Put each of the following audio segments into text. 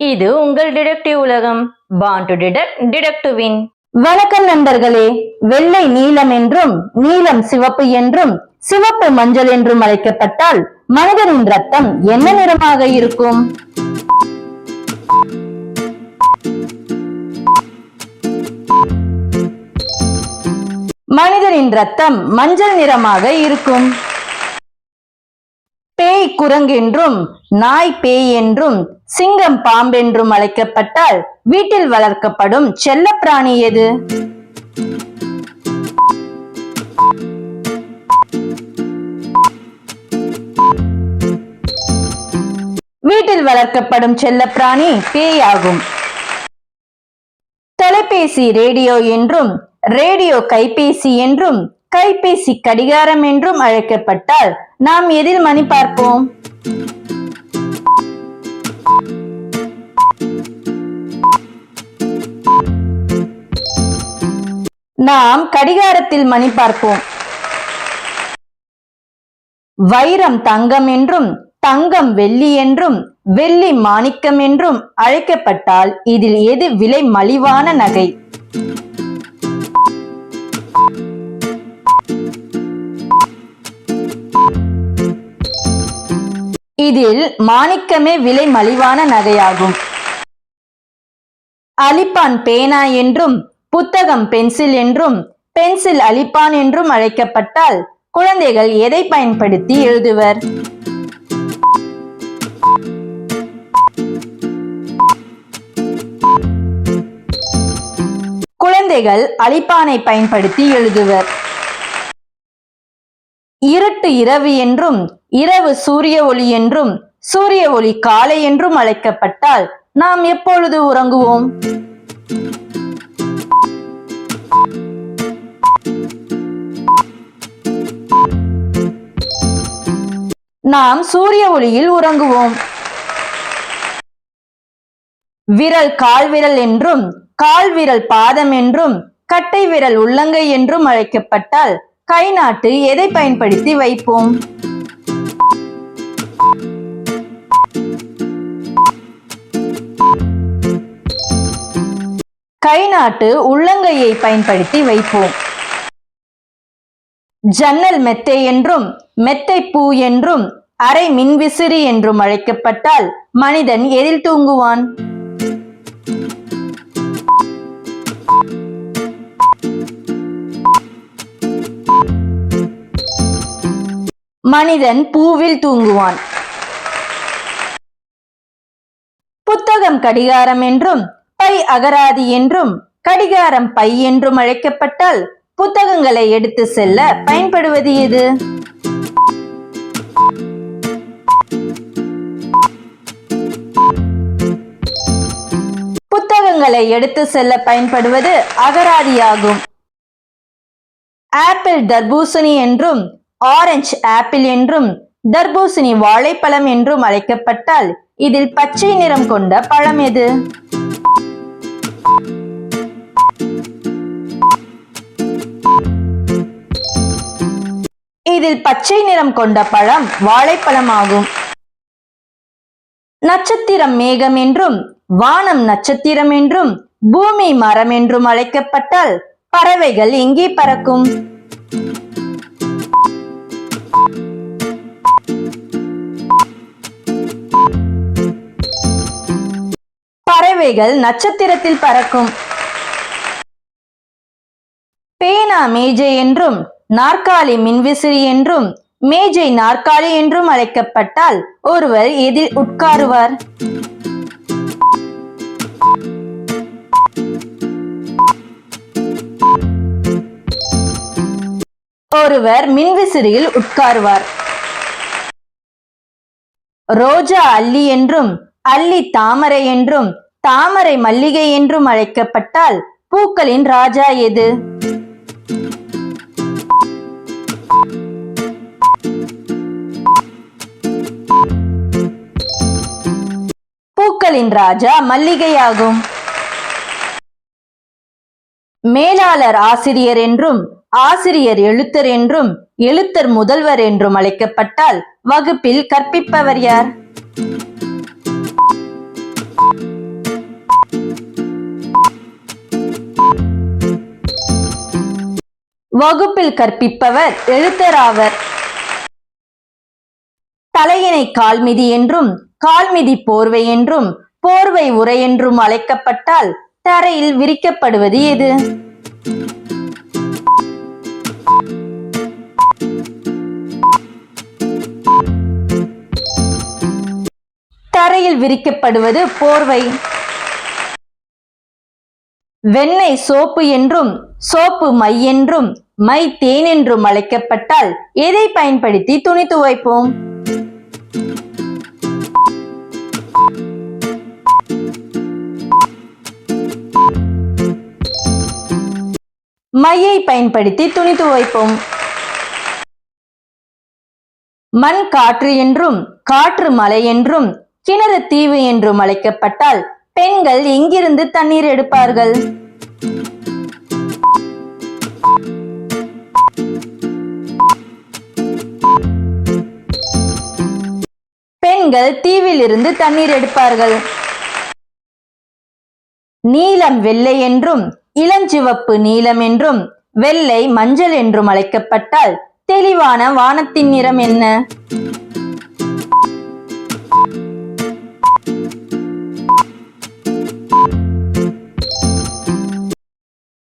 இது உங்கள் டிடெக்டிவ் உலகம். பான் டு டிடெக்ட் டிடெக்டிவின் வணக்கம் நண்பர்களே. வெள்ளை நீலம் என்றும் நீலம் சிவப்பு என்றும் சிவப்பு மஞ்சள் என்றும் அழைக்கப்பட்டால் மனிதனின் ரத்தம் என்ன நிறமாக இருக்கும்? மனிதனின் ரத்தம் மஞ்சள் நிறமாக இருக்கும். குரங்கென்றும் நாய் பேய் என்றும் சிங்கம் பாம்பென்றும் அழைக்கப்பட்டால் வீட்டில் வளர்க்கப்படும் செல்லப்பிராணி எது? வீட்டில் வளர்க்கப்படும் செல்லப்பிராணி பேய் ஆகும் தொலைபேசி ரேடியோ என்றும் ரேடியோ கைபேசி என்றும் கைபேசி கடிகாரம் என்றும் அழைக்கப்பட்டால் நாம் எதில் மணி பார்ப்போம்? நாம் கடிகாரத்தில் மணி பார்ப்போம். வைரம் தங்கம் என்றும் தங்கம் வெள்ளி என்றும் வெள்ளி மாணிக்கம் என்றும் அழைக்கப்பட்டால் இதில் எது விலை மலிவான நகை? இதில் மாணிக்கமே விலை மலிவான நகையாகும். அலிப்பான் பேனா என்றும் புத்தகம் பென்சில் என்றும் பென்சில் அலிப்பான் என்றும் அழைக்கப்பட்டால் குழந்தைகள் எதை பயன்படுத்தி எழுதுவர்? குழந்தைகள் அலிப்பானை பயன்படுத்தி எழுதுவர். இருட்டு இரவு என்றும் இரவு சூரிய ஒளி என்றும் சூரிய ஒளி காலை என்றும் அழைக்கப்பட்டால் நாம் எப்பொழுது உறங்குவோம்? நாம் சூரிய ஒளியில் உறங்குவோம். விரல் கால் விரல் என்றும் கால் விரல் பாதம் என்றும் கட்டை விரல் உள்ளங்கை என்றும் அழைக்கப்பட்டால் கை நாட்டு எதை பயன்படுத்தி வைப்போம்? கை நாட்டு உள்ளங்கையை பயன்படுத்தி வைப்போம். ஜன்னல் மெத்தை என்றும் மெத்தை பூ என்றும் அரை மின்விசிறி என்றும் அழைக்கப்பட்டால் மனிதன் எதில் தூங்குவான்? மனிதன் பூவில் தூங்குவான். புத்தகம் கடிகாரம் என்றும் பை அகராதி என்றும் கடிகாரம் பை என்றும் அழைக்கப்பட்டால் புத்தகங்களை எடுத்து செல்ல பயன்படுவது எது? புத்தகங்களை எடுத்து செல்ல பயன்படுவது அகராதியாகும். ஆப்பிள் தர்பூசணி என்றும் ஆரஞ்சு ஆப்பிள் என்றும் தர்பூசணி வாழைப்பழம் என்றும் அழைக்கப்பட்டால் இதில் பச்சை நிறம் கொண்ட பழம் எது? இதில் பச்சை நிறம் கொண்ட பழம் வாழைப்பழம் ஆகும் நட்சத்திரம் மேகம் என்றும் வானம் நட்சத்திரம் என்றும் பூமி மரம் என்றும் அழைக்கப்பட்டால் பறவைகள் எங்கே பறக்கும்? பறவைகள் நட்சத்திரத்தில் பறக்கும். பேனா மேஜை என்றும் நாற்காலி மின்விசிறி என்றும் மேஜை நாற்காலி என்றும் அழைக்கப்பட்டால் ஒருவர் எதில் உட்காருவார்? ஒருவர் மின்விசிறியில் உட்காருவார். ரோஜா அல்லி என்றும் அல்லி தாமரை என்றும் தாமரை மல்லிகை என்றும் அழைக்கப்பட்டால் பூக்களின் ராஜா எது? பூக்களின் ராஜா மல்லிகையாகும். மேலாளர் ஆசிரியர் என்றும் ஆசிரியர் எழுத்தர் என்றும் எழுத்தர் முதல்வர் என்றும் அழைக்கப்பட்டால் வகுப்பில் கற்பிப்பவர் யார்? வகுப்பில் கற்பிப்பவர் எழுத்தராவர். தலையினை கால்மிதி என்றும் கால்மிதி போர்வை என்றும் போர்வை உரை என்றும் அழைக்கப்பட்டால் தரையில் விரிக்கப்படுவது எது தரையில் விரிக்கப்படுவது போர்வை. வெண்ணெய் சோப்பு என்றும் சோப்பு மை என்றும் மை தேன் என்றும் அழைக்கப்பட்டால் எதை பயன்படுத்தி துணி துவைப்போம்? மையை பயன்படுத்தி துணி துவைப்போம். மண் காற்று என்றும் காற்று மலை என்றும் கிணறு தீவு என்றும் அழைக்கப்பட்டால் பெண்கள் எங்கிருந்து தண்ணீர் எடுப்பார்கள்? பெண்கள் தீவில் இருந்து தண்ணீர் எடுப்பார்கள். நீலம் வெள்ளை என்றும் இளஞ்சிவப்பு நீலம் என்றும் வெள்ளை மஞ்சள் என்றும் அழைக்கப்பட்டால் தெளிவான வானத்தின் நிறம் என்ன?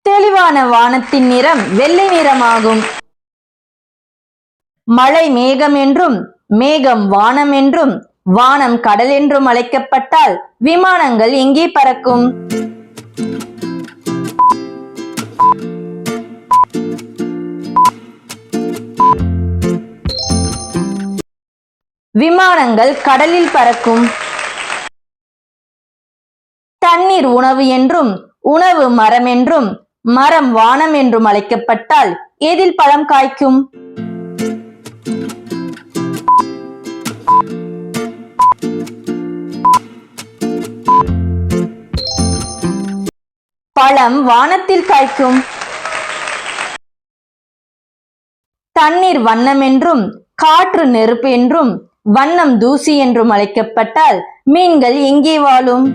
தெளிவான வானத்தின் நிறம் வெள்ளை நிறமாகும். மழை மேகம் என்றும் மேகம் வானம் என்றும் வானம் கடல் என்றும் அழைக்கப்பட்டால் விமானங்கள் எங்கே பறக்கும்? விமானங்கள் கடலில் பறக்கும். தண்ணீர் உணவு என்றும் உணவு மரம் என்றும் மரம் வானம் என்றும் அழைக்கப்பட்டால் எதில் பழம் காய்க்கும்? பழம் வானத்தில் காய்க்கும். தண்ணீர் வண்ணம் என்றும் காற்று நெருப்பு என்றும் வண்ணம் தூசி என்றும் அழைக்கப்பட்டால் மீன்கள் எங்கே வாழும்?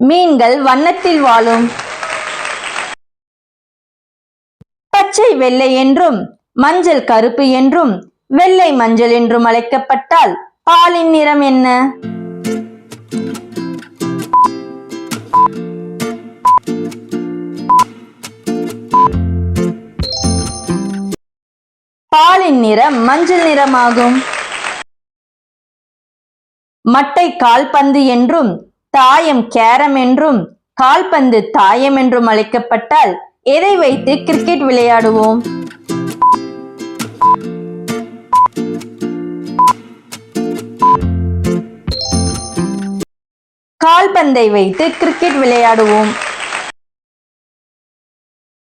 மீன்கள் வண்ணத்தில் வாழும். பச்சை வெள்ளை என்றும் மஞ்சள் கருப்பு என்றும் வெள்ளை மஞ்சள் என்றும் அழைக்கப்பட்டால் பாலின் நிறம் என்ன? பாலின் நிறம் மஞ்சள் நிறமாகும். மட்டை கால்பந்து என்றும் தாயம் கேரம் என்றும் கால்பந்து தாயம் என்றும் அழைக்கப்பட்டால் எதை வைத்து கிரிக்கெட் விளையாடுவோம்? கால்பந்தை வைத்து கிரிக்கெட் விளையாடுவோம்.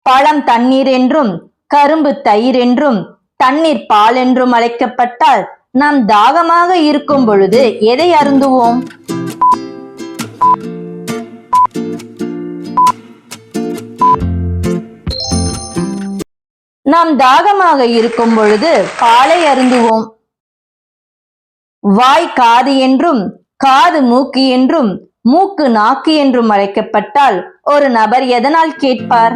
பழம் தண்ணீர் என்றும் கரும்பு தயிர் என்றும் தண்ணீர் பால் என்றும் அழைக்கப்பட்டால் நாம் தாகமாக இருக்கும் பொழுது எதை அருந்துவோம்? நாம் தாகமாக இருக்கும் பொழுது பாலை அருந்துவோம். வாய் காது என்றும் காது மூக்கு என்றும் மூக்கு நாக்கு என்றும் அழைக்கப்பட்டால் ஒரு நபர் எதனால் கேட்பார்?